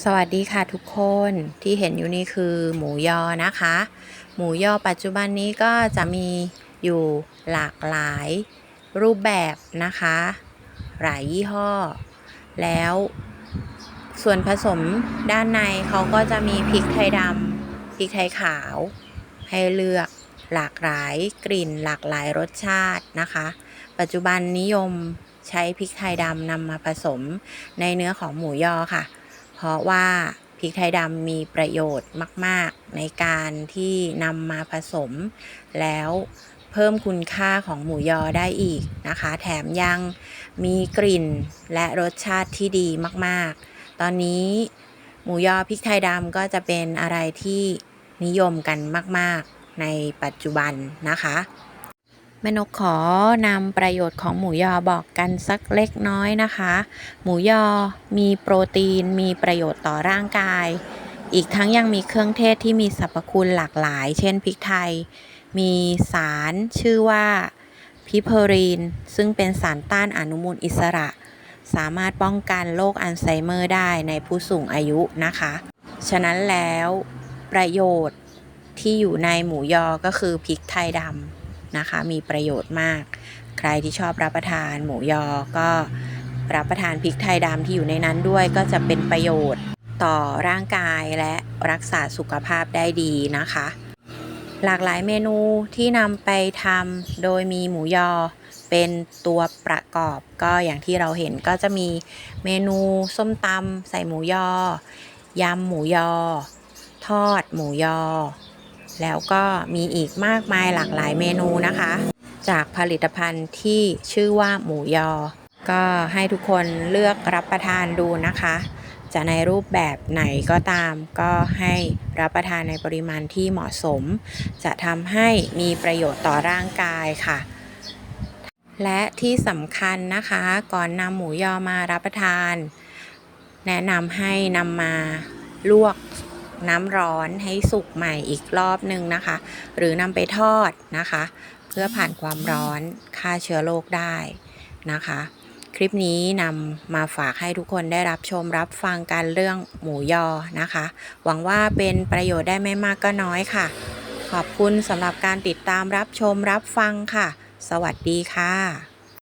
สวัสดีค่ะทุกคนที่เห็นอยู่นี่คือหมูยอนะคะ หมูยอปัจจุบันนี้ก็จะมีอยู่หลากหลายรูปแบบนะคะ หลายยี่ห้อ แล้วส่วนผสมด้านในเขาก็จะมีพริกไทยดำพริกไทยขาว ให้เลือกหลากหลายกลิ่นหลากหลายรสชาตินะคะ ปัจจุบันนิยมใช้พริกไทยดำนำมาผสมในเนื้อของหมูยอค่ะ เพราะว่าพริกไทยดำมีประโยชน์มาก ๆ ในการที่นำมาผสม แล้วเพิ่มคุณค่าของหมูยอได้อีกนะคะ แถมยังมีกลิ่นและรสชาติที่ดีมาก ๆ ตอนนี้หมูยอพริกไทยดำก็จะเป็นอะไรที่นิยมกันมาก ๆ ในปัจจุบันนะคะ แม่นกขอนำประโยชน์ของหมูยอบอกกันสักเล็กน้อยนะคะ หมูยอมีโปรตีนมีประโยชน์ต่อร่างกาย อีกทั้งยังมีเครื่องเทศที่มีสรรพคุณหลากหลาย เช่นพริกไทย มีสารชื่อว่าพิเพอรีน ซึ่งเป็นสารต้านอนุมูลอิสระ สามารถป้องกันโรคอัลไซเมอร์ได้ในผู้สูงอายุนะคะ ฉะนั้นแล้วประโยชน์ที่อยู่ในหมูยอก็คือพริกไทยดำ นะคะ มีประโยชน์มาก ใครที่ชอบรับประทานหมูยอก็รับประทานพริกไทยดำที่อยู่ในนั้นด้วยก็จะเป็นประโยชน์ต่อร่างกายและรักษาสุขภาพได้ดีนะคะ หลากหลายเมนูที่นำไปทำโดยมีหมูยอเป็นตัวประกอบก็อย่างที่เราเห็นก็จะมีเมนูส้มตำใส่หมูยอ ยำหมูยอ ทอดหมูยอ แล้วก็มีอีกมากมายหลากหลายเมนูนะคะ จากผลิตภัณฑ์ที่ชื่อว่าหมูยอ ก็ให้ทุกคนเลือกรับประทานดูนะคะ จะในรูปแบบไหนก็ตาม ก็ให้รับประทานในปริมาณที่เหมาะสม จะทำให้มีประโยชน์ต่อร่างกายค่ะและที่สำคัญนะคะก่อนนำหมูยอมารับประทาน แนะนำให้นำมาลวก น้ำร้อนให้สุกใหม่อีกรอบหนึ่งนะคะ หรือนำไปทอดนะคะ เพื่อผ่านความร้อนฆ่าเชื้อโรคได้นะคะ คลิปนี้นำมาฝากให้ทุกคนได้รับชมรับฟังกันเรื่องหมูยอนะคะ หวังว่าเป็นประโยชน์ได้ไม่มากก็น้อยค่ะ ขอบคุณสำหรับการติดตามรับชมรับฟังค่ะ สวัสดีค่ะ